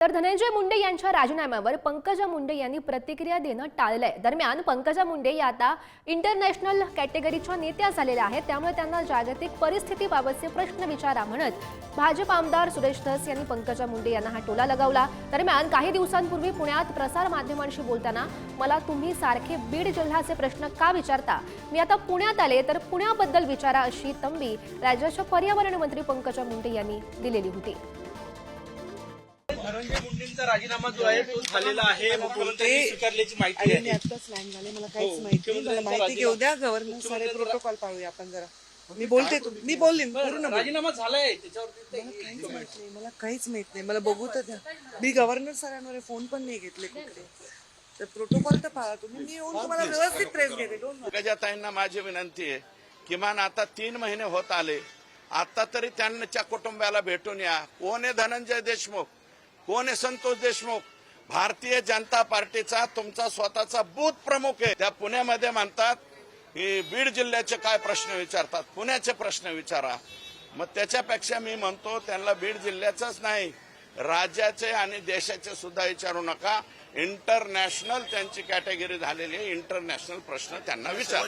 तर धनंजय मुंडे यांच्या राजीनाम्यावर पंकजा मुंडे यांनी प्रतिक्रिया देणं टाळलंय. दरम्यान पंकजा मुंडे या आता इंटरनॅशनल कॅटेगरीच्या नेत्या झालेल्या आहेत. त्यामुळे त्यांना जागतिक परिस्थितीबाबतचे प्रश्न विचारा म्हणत भाजप आमदार सुरेश धस यांनी पंकजा मुंडे यांना हा टोला लगावला. दरम्यान काही दिवसांपूर्वी पुण्यात प्रसार माध्यमांशी बोलताना मला तुम्ही सारखे बीड जिल्ह्याचे प्रश्न का विचारता? मी आता पुण्यात आले तर पुण्याबद्दल विचारा अशी तंबी राज्याच्या पर्यावरण मंत्री पंकजा मुंडे यांनी दिलेली होती. धनंजय मुंडेंचा राजीनामा जो आहे तो झालेला आहे. मुख्यमंत्र्यांनी स्वीकारल्याची माहिती आणि आहे. आत्ताच लँड झाले मला काहीच हो, माहिती नाही. मला मुख्यमंत्र्यांचा माहिती घेऊ द्या गव्हर्नर सारे मुख्यमंत्र्यांचा- प्रोटोकॉल पाळूया आपण जरा. मी बोलते तू मी बोललीन पूर्ण. राजीनामा झालाय त्याच्यावरती ते- काहीच माहीत नाही मला काहीच माहीत नाही. मला बघू तर द्या. मी गव्हर्नर सरांवर फोन पण नाही घेतले कुठले तर प्रोटोकॉल तर पाळा तुम्ही. मी येऊन तुम्हाला व्यवस्थित प्रेस घेते. दोन पंकजाताईंना माझी विनंती आहे किमान आता तीन महिने होत आले. आता तरी त्यांच्या कुटुंबाला भेटून या. कोण आहे धनंजय देशमुख? कोण आहे संतोष देशमुख? भारतीय जनता पार्टीचा तुमचा स्वतःचा बूथ प्रमुख आहे. त्या पुण्यामध्ये म्हणतात की बीड जिल्ह्याचे काय प्रश्न विचारतात? पुण्याचे प्रश्न विचारा. मग त्याच्यापेक्षा मी म्हणतो त्यांना बीड जिल्ह्याचाच नाही राज्याचे आणि देशाचे सुद्धा विचारू नका. इंटरनॅशनल त्यांची कॅटेगरी झालेली आहे. इंटरनॅशनल प्रश्न त्यांना विचार.